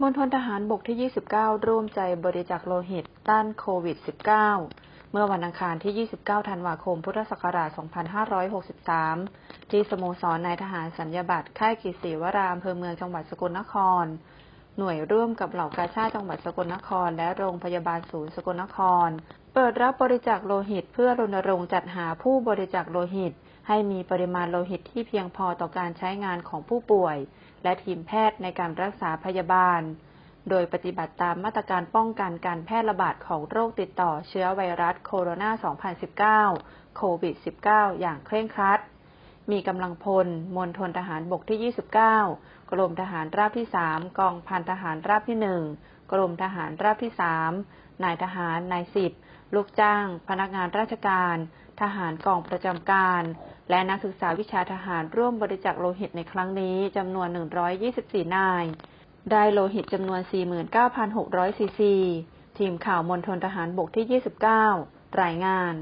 มณฑลทหารบกที่ 29 ร่วมใจบริจาคโลหิตต้านโควิด -19 เมื่อวันอังคารที่ 29 ธันวาคม พุทธศักราช 2563 ที่สโมสรนายทหารสัญญาบัตรค่ายกิศีวรามอำเภอเมืองจังหวัดสกลนคร หน่วยร่วมกับเหล่ากาชาติจังหวัดสกลนคร และโรงพยาบาลศูนย์สกลนคร เปิดรับบริจาคโลหิตเพื่อรณรงค์จัดหาผู้บริจาคโลหิต ให้มีปริมาณโลหิตที่เพียงพอต่อการใช้งานของผู้ป่วย และทีมแพทย์ในการรักษาพยาบาล โดยปฏิบัติตามมาตรการป้องกันการแพร่ระบาดของโรคติดต่อเชื้อไวรัสโคโรนา 2019 โควิด 19 อย่างเคร่งครัด มีกำลังพลมณฑลทหารบกที่ 29 กรมทหารราบที่ 3 กองพันทหารราบที่ 1 กรมทหารราบที่ 3 นายทหาร นายสิบ ลูกจ้าง พนักงานราชการ ทหารกองประจำการ และนักศึกษาวิชาทหารร่วมบริจาคโลหิตในครั้งนี้จำนวน 124 นาย ได้โลหิตจำนวน 49,600 ซีซี ทีมข่าวมณฑลทหารบกที่ 29 รายงาน